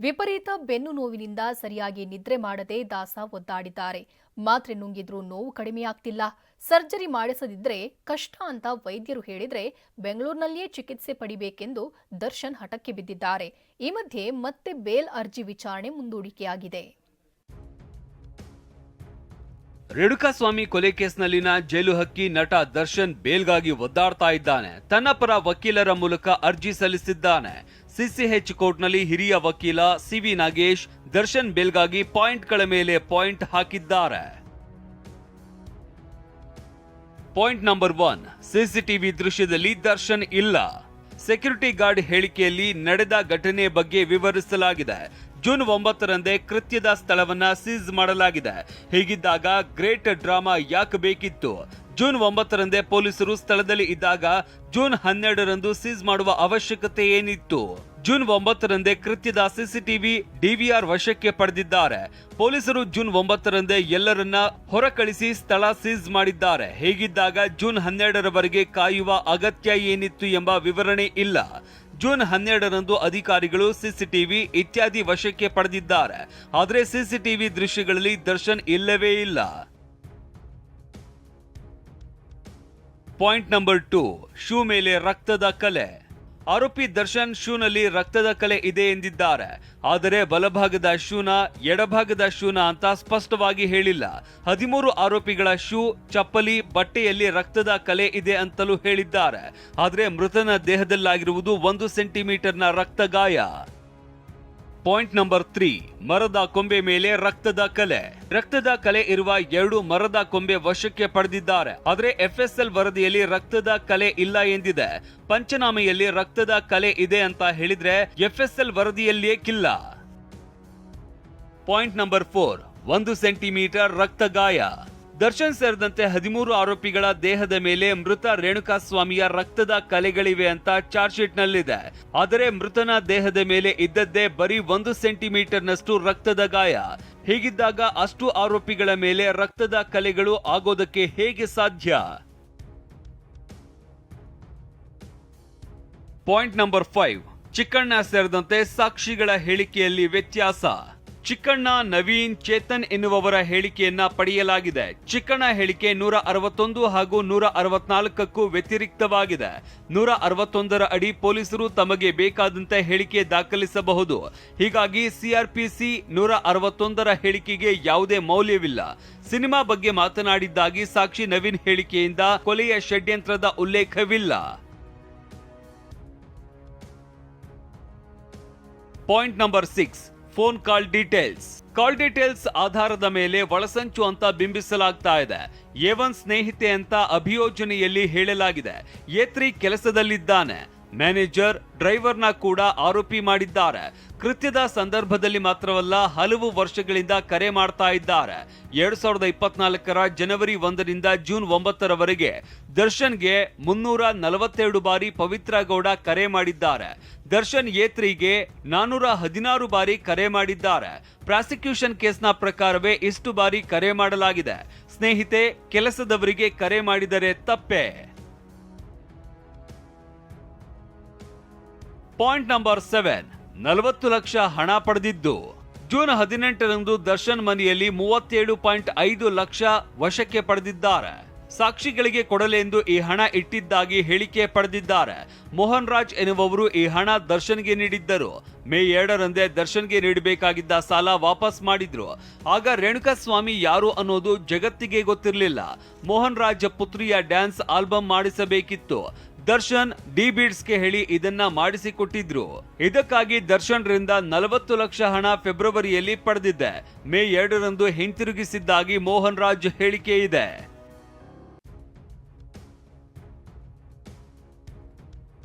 ವಿಪರೀತ ಬೆನ್ನು ನೋವಿನಿಂದ ಸರಿಯಾಗಿ ನಿದ್ರೆ ಮಾಡದೆ ದಾಸ ಒದ್ದಾಡಿದ್ದಾರೆ. ಮಾತ್ರೆ ನುಂಗಿದ್ರೂ ನೋವು ಕಡಿಮೆಯಾಗ್ತಿಲ್ಲ ಸರ್ಜರಿ ಮಾಡಿಸದಿದ್ರೆ ಕಷ್ಟ ಅಂತ ವೈದ್ಯರು ಹೇಳಿದ್ರೆ ಬೆಂಗಳೂರಿನಲ್ಲಿಯೇ ಚಿಕಿತ್ಸೆ ಪಡಿಬೇಕೆಂದು ದರ್ಶನ್ ಹಠಕ್ಕೆ ಬಿದ್ದಿದ್ದಾರೆ. ಈ ಮಧ್ಯೆ ಮತ್ತೆ ಬೇಲ್ ಅರ್ಜಿ ವಿಚಾರಣೆ ಮುಂದೂಡಿಕೆಯಾಗಿದೆ. ರೇಣುಕಾಸ್ವಾಮಿ ಕೊಲೆ ಕೇಸ್ನಲ್ಲಿನ ಜೈಲು ಹಕ್ಕಿ ನಟ ದರ್ಶನ್ ಬೇಲ್ಗಾಗಿ ಒದ್ದಾಡ್ತಾ ಇದ್ದಾನೆ. ತನ್ನ ಪರ ವಕೀಲರ ಮೂಲಕ ಅರ್ಜಿ ಸಲ್ಲಿಸಿದ್ದಾನೆ. ಸಿಸಿಎಚ್ ಕೋರ್ಟ್ನಲ್ಲಿ ಹಿರಿಯ ವಕೀಲ ಸಿವಿ ನಾಗೇಶ್ ದರ್ಶನ್ ಬೇಲ್ಗಾಗಿ ಪಾಯಿಂಟ್ಗಳ ಮೇಲೆ ಪಾಯಿಂಟ್ ಹಾಕಿದ್ದಾರೆ. ಪಾಯಿಂಟ್ ನಂಬರ್ ಒನ್, ಸಿಸಿಟಿವಿ ದೃಶ್ಯದಲ್ಲಿ ದರ್ಶನ್ ಇಲ್ಲ. ಸೆಕ್ಯೂರಿಟಿ ಗಾರ್ಡ್ ಹೇಳಿಕೆಯಲ್ಲಿ ನಡೆದ ಘಟನೆ ಬಗ್ಗೆ ವಿವರಿಸಲಾಗಿದೆ. ಜೂನ್ ಒಂಬತ್ತರಂದೇ ಕೃತ್ಯದ ಸ್ಥಳವನ್ನ ಸೀಸ್ ಮಾಡಲಾಗಿದೆ. ಹೀಗಿದ್ದಾಗ ಗ್ರೇಟ್ ಡ್ರಾಮಾ ಯಾಕೆ ಬೇಕಿತ್ತು? ಜೂನ್ ಒಂಬತ್ತರಂದೇ ಪೊಲೀಸರು ಸ್ಥಳದಲ್ಲಿ ಇದ್ದಾಗ ಜೂನ್ ಹನ್ನೆರಡರಂದು ಸೀಸ್ ಮಾಡುವ ಅವಶ್ಯಕತೆ ಏನಿತ್ತು? ಜೂನ್ ಒಂಬತ್ತರಂದೇ ಕೃತ್ಯದ ಸಿಸಿಟಿವಿ ಡಿವಿಆರ್ ವಶಕ್ಕೆ ಪಡೆದಿದ್ದಾರೆ. ಪೊಲೀಸರು ಜೂನ್ ಒಂಬತ್ತರಂದೇ ಎಲ್ಲರನ್ನ ಹೊರಕಳಿಸಿ ಸ್ಥಳ ಸೀಸ್ ಮಾಡಿದ್ದಾರೆ. ಹೀಗಿದ್ದಾಗ ಜೂನ್ ಹನ್ನೆರಡರವರೆಗೆ ಕಾಯುವ ಅಗತ್ಯ ಏನಿತ್ತು ಎಂಬ ವಿವರಣೆ ಇಲ್ಲ. ಜೂನ್ ಹನ್ನೆರಡರಂದು ಅಧಿಕಾರಿಗಳು ಸಿಸಿಟಿವಿ ಇತ್ಯಾದಿ ವಶಕ್ಕೆ ಪಡೆದಿದ್ದಾರೆ. ಆದರೆ ಸಿಸಿಟಿವಿ ದೃಶ್ಯಗಳಲ್ಲಿ ದರ್ಶನ್ ಇಲ್ಲವೇ ಇಲ್ಲ. ಪಾಯಿಂಟ್ ನಂಬರ್ ಟೂ, ಶೂ ಮೇಲೆ ರಕ್ತದ ಕಲೆ. ಆರೋಪಿ ದರ್ಶನ್ ಶೂನಲ್ಲಿ ರಕ್ತದ ಕಲೆ ಇದೆ ಎಂದಿದ್ದಾರೆ. ಆದರೆ ಬಲಭಾಗದ ಶೂನ ಎಡಭಾಗದ ಶೂನ ಅಂತ ಸ್ಪಷ್ಟವಾಗಿ ಹೇಳಿಲ್ಲ. ಹದಿಮೂರು ಆರೋಪಿಗಳ ಶೂ, ಚಪ್ಪಲಿ, ಬಟ್ಟೆಯಲ್ಲಿ ರಕ್ತದ ಕಲೆ ಇದೆ ಅಂತಲೂ ಹೇಳಿದ್ದಾರೆ. ಆದರೆ ಮೃತನ ದೇಹದಲ್ಲಾಗಿರುವುದು ಒಂದು ಸೆಂಟಿಮೀಟರ್ನ ರಕ್ತ ಗಾಯ ಪಾಯಿಂಟ್ ನಂಬರ್ ತ್ರೀ, ಮರದ ಕೊಂಬೆ ಮೇಲೆ ರಕ್ತದ ಕಲೆ. ರಕ್ತದ ಕಲೆ ಇರುವ ಎರಡು ಮರದ ಕೊಂಬೆ ವಶಕ್ಕೆ ಪಡೆದಿದ್ದಾರೆ. ಆದರೆ ಎಫ್ಎಸ್ಎಲ್ ವರದಿಯಲ್ಲಿ ರಕ್ತದ ಕಲೆ ಇಲ್ಲ ಎಂದಿದೆ. ಪಂಚನಾಮೆಯಲ್ಲಿ ರಕ್ತದ ಕಲೆ ಇದೆ ಅಂತ ಹೇಳಿದ್ರೆ ಎಫ್ಎಸ್ಎಲ್ ವರದಿಯಲ್ಲಿಯೇ ಕಿಲ್ಲ. ಪಾಯಿಂಟ್ ನಂಬರ್ ಫೋರ್, ಒಂದು ಸೆಂಟಿಮೀಟರ್ ರಕ್ತ ಗಾಯ ದರ್ಶನ್ ಸೇರಿದಂತೆ ಹದಿಮೂರು ಆರೋಪಿಗಳ ದೇಹದ ಮೇಲೆ ಮೃತ ರೇಣುಕಾಸ್ವಾಮಿಯ ರಕ್ತದ ಕಲೆಗಳಿವೆ ಅಂತ ಚಾರ್ಜ್ ಶೀಟ್ ನಲ್ಲಿದೆ ಆದರೆ ಮೃತನ ದೇಹದ ಮೇಲೆ ಇದ್ದದ್ದೇ ಬರೀ ಒಂದು ಸೆಂಟಿಮೀಟರ್ನಷ್ಟು ರಕ್ತದ ಗಾಯ. ಹೀಗಿದ್ದಾಗ ಅಷ್ಟು ಆರೋಪಿಗಳ ಮೇಲೆ ರಕ್ತದ ಕಲೆಗಳು ಆಗೋದಕ್ಕೆ ಹೇಗೆ ಸಾಧ್ಯ? Point number five. ಚಿಕ್ಕಣ್ಣ ಸೇರಿದಂತೆ ಸಾಕ್ಷಿಗಳ ಹೇಳಿಕೆಯಲ್ಲಿ ವ್ಯತ್ಯಾಸ. ಚಿಕ್ಕಣ್ಣ ನವೀನ್ ಚೇತನ್ ಎನ್ನುವವರ ಹೇಳಿಕೆಯನ್ನ ಪಡೆಯಲಾಗಿದೆ. ಚಿಕ್ಕಣ್ಣ ಹೇಳಿಕೆ ನೂರ ಅರವತ್ತೊಂದು ಹಾಗೂ ನೂರ ಅರವತ್ನಾಲ್ಕಕ್ಕೂ ವ್ಯತಿರಿಕ್ತವಾಗಿದೆ. ನೂರ ಅರವತ್ತೊಂದರ ಅಡಿ ಪೊಲೀಸರು ತಮಗೆ ಬೇಕಾದಂತೆ ಹೇಳಿಕೆ ದಾಖಲಿಸಬಹುದು. ಹೀಗಾಗಿ ಸಿಆರ್ಪಿಸಿ ನೂರ ಅರವತ್ತೊಂದರ ಹೇಳಿಕೆಗೆ ಯಾವುದೇ ಮೌಲ್ಯವಿಲ್ಲ. ಸಿನಿಮಾ ಬಗ್ಗೆ ಮಾತನಾಡಿದ್ದಾಗಿ ಸಾಕ್ಷಿ ನವೀನ್ ಹೇಳಿಕೆಯಿಂದ ಕೊಲೆಯ ಷಡ್ಯಂತ್ರದ ಉಲ್ಲೇಖವಿಲ್ಲ. Point number six. Phone call details call details ಆಧಾರದ ಮೇಲೆ ಒಳಸಂಚು ಅಂತ ಬಿಂಬಿಸಲಾಗ್ತಾ ಇದೆ. ಏವನ್ ಸ್ನೇಹಿತೆ ಅಂತ ಅಭಿಯೋಜನೆಯಲ್ಲಿ ಹೇಳಲಾಗಿದೆ. ಏತ್ರಿ ಕೆಲಸದಲ್ಲಿದ್ದಾನೆ. ಮ್ಯಾನೇಜರ್, ಡ್ರೈವರ್ನ ಕೂಡ ಆರೋಪಿ ಮಾಡಿದ್ದಾರೆ. ಕೃತ್ಯದ ಸಂದರ್ಭದಲ್ಲಿ ಮಾತ್ರವಲ್ಲ, ಹಲವು ವರ್ಷಗಳಿಂದ ಕರೆ ಮಾಡ್ತಾ ಇದ್ದಾರೆ. ಎರಡ್ ಸಾವಿರದ ಇಪ್ಪತ್ನಾಲ್ಕರ ಜನವರಿ ಒಂದರಿಂದ ಜೂನ್ ಒಂಬತ್ತರವರೆಗೆ ದರ್ಶನ್ಗೆ ಮುನ್ನೂರ ನಲವತ್ತೆರಡು ಬಾರಿ ಪವಿತ್ರ ಗೌಡ ಕರೆ ಮಾಡಿದ್ದಾರೆ. ದರ್ಶನ್ ಏತ್ರಿಗೆ ನಾನೂರ ಹದಿನಾರು ಬಾರಿ ಕರೆ ಮಾಡಿದ್ದಾರೆ. ಪ್ರಾಸಿಕ್ಯೂಷನ್ ಕೇಸ್ನ ಪ್ರಕಾರವೇ ಇಷ್ಟು ಬಾರಿ ಕರೆ ಮಾಡಲಾಗಿದೆ. ಸ್ನೇಹಿತೆ, ಕೆಲಸದವರಿಗೆ ಕರೆ ಮಾಡಿದರೆ ತಪ್ಪೇ? Point number seven. ನಲವತ್ತು ಲಕ್ಷ ಹಣ ಪಡೆದಿದ್ದು. ಜೂನ್ ಹದಿನೆಂಟರಂದು ದರ್ಶನ್ ಮನೆಯಲ್ಲಿ ಮೂವತ್ತೇಳು ಪಾಯಿಂಟ್ ಐದು ಲಕ್ಷ ವಶಕ್ಕೆ ಪಡೆದಿದ್ದಾರೆ. ಸಾಕ್ಷಿಗಳಿಗೆ ಕೊಡಲೆಂದು ಈ ಹಣ ಇಟ್ಟಿದ್ದಾಗಿ ಹೇಳಿಕೆ ಪಡೆದಿದ್ದಾರೆ. ಮೋಹನ್ ರಾಜ್ ಎನ್ನುವವರು ಈ ಹಣ ದರ್ಶನ್ಗೆ ನೀಡಿದ್ದರು. ಮೇ ಎರಡರಂದೇ ದರ್ಶನ್ಗೆ ನೀಡಬೇಕಾಗಿದ್ದ ಸಾಲ ವಾಪಸ್ ಮಾಡಿದ್ರು. ಆಗ ರೇಣುಕಾಸ್ವಾಮಿ ಯಾರು ಅನ್ನೋದು ಜಗತ್ತಿಗೆ ಗೊತ್ತಿರಲಿಲ್ಲ. ಮೋಹನ್ ರಾಜ್ ಪುತ್ರಿಯ ಡ್ಯಾನ್ಸ್ ಆಲ್ಬಮ್ ಮಾಡಿಸಬೇಕಿತ್ತು. ದರ್ಶನ್ ಡಿ ಬೀಡ್ಸ್ಗೆ ಹೇಳಿ ಇದನ್ನ ಮಾಡಿಸಿಕೊಟ್ಟಿದ್ರು. ಇದಕ್ಕಾಗಿ ದರ್ಶನ್ ರಿಂದ ನಲವತ್ತು ಲಕ್ಷ ಹಣ ಫೆಬ್ರವರಿಯಲ್ಲಿ ಪಡೆದಿದ್ದೆ. ಮೇ ಎರಡರಂದು ಹಿಂತಿರುಗಿಸಿದ್ದಾಗಿ ಮೋಹನ್ ರಾಜ್ ಹೇಳಿಕೆ ಇದೆ.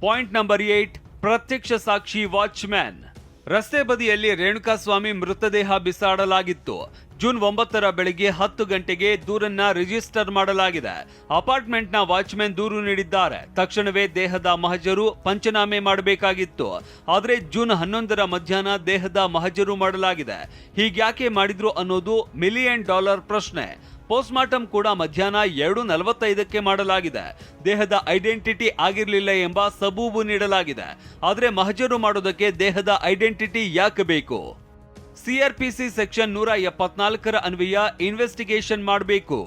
ಪಾಯಿಂಟ್ ನಂಬರ್ ಏಟ್, ಪ್ರತ್ಯಕ್ಷ ಸಾಕ್ಷಿ ವಾಚ್ಮ್ಯಾನ್. ರಸ್ತೆ ಬದಿಯಲ್ಲಿ ರೇಣುಕಾಸ್ವಾಮಿ ಮೃತದೇಹ ಬಿಸಾಡಲಾಗಿತ್ತು. ಜೂನ್ ಒಂಬತ್ತರ ಬೆಳಗ್ಗೆ ಹತ್ತು ಗಂಟೆಗೆ ದೂರನ್ನ ರಿಜಿಸ್ಟರ್ ಮಾಡಲಾಗಿದೆ. ಅಪಾರ್ಟ್ಮೆಂಟ್ನ ವಾಚ್ಮ್ಯಾನ್ ದೂರು ನೀಡಿದ್ದಾರೆ. ತಕ್ಷಣವೇ ದೇಹದ ಮಹಜರು ಪಂಚನಾಮೆ ಮಾಡಬೇಕಾಗಿತ್ತು. ಆದರೆ ಜೂನ್ ಹನ್ನೊಂದರ ಮಧ್ಯಾಹ್ನ ದೇಹದ ಮಹಜರು ಮಾಡಲಾಗಿದೆ. ಹೀಗ್ಯಾಕೆ ಮಾಡಿದ್ರು ಅನ್ನೋದು ಮಿಲಿಯನ್ ಡಾಲರ್ ಪ್ರಶ್ನೆ. ಪೋಸ್ಟ್ಮಾರ್ಟಂ ಕೂಡ ಮಧ್ಯಾಹ್ನ ಎರಡು ನಲವತ್ತೈದಕ್ಕೆ ಮಾಡಲಾಗಿದೆ. ದೇಹದ ಐಡೆಂಟಿಟಿ ಆಗಿರಲಿಲ್ಲ ಎಂಬ ಸಬೂಬು ನೀಡಲಾಗಿದೆ. ಆದರೆ ಮಹಜರು ಮಾಡೋದಕ್ಕೆ ದೇಹದ ಐಡೆಂಟಿಟಿ ಯಾಕೆ ಬೇಕು? ಸಿಆರ್ಪಿಸಿ ಸೆಕ್ಷನ್ ನೂರ ಎಪ್ಪತ್ನಾಲ್ಕರ ಅನ್ವಯ ಇನ್ವೆಸ್ಟಿಗೇಷನ್ ಮಾಡಬೇಕು.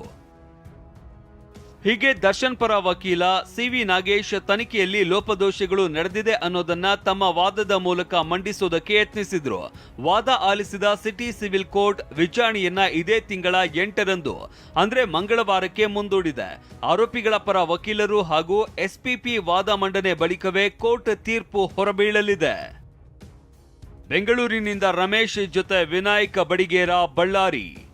ಹೀಗೆ ದರ್ಶನ್ ಪರ ವಕೀಲ ಸಿವಿ ನಾಗೇಶ್ ತನಿಖೆಯಲ್ಲಿ ಲೋಪದೋಷಗಳು ನಡೆದಿದೆ ಅನ್ನೋದನ್ನ ತಮ್ಮ ವಾದದ ಮೂಲಕ ಮಂಡಿಸೋದಕ್ಕೆ ಯತ್ನಿಸಿದ್ರು. ವಾದ ಆಲಿಸಿದ ಸಿಟಿ ಸಿವಿಲ್ ಕೋರ್ಟ್ ವಿಚಾರಣೆಯನ್ನ ಇದೇ ತಿಂಗಳ ಎಂಟರಂದು, ಅಂದ್ರೆ ಮಂಗಳವಾರಕ್ಕೆ ಮುಂದೂಡಿದೆ. ಆರೋಪಿಗಳ ಪರ ವಕೀಲರು ಹಾಗೂ ಎಸ್ಪಿಪಿ ವಾದ ಮಂಡನೆ ಬಳಿಕವೇ ಕೋರ್ಟ್ ತೀರ್ಪು ಹೊರಬೀಳಲಿದೆ. ಬೆಂಗಳೂರಿನಿಂದ ರಮೇಶ್ ಜೊತೆ ವಿನಾಯಕ ಬಡಿಗೇರ ಬಳ್ಳಾರಿ.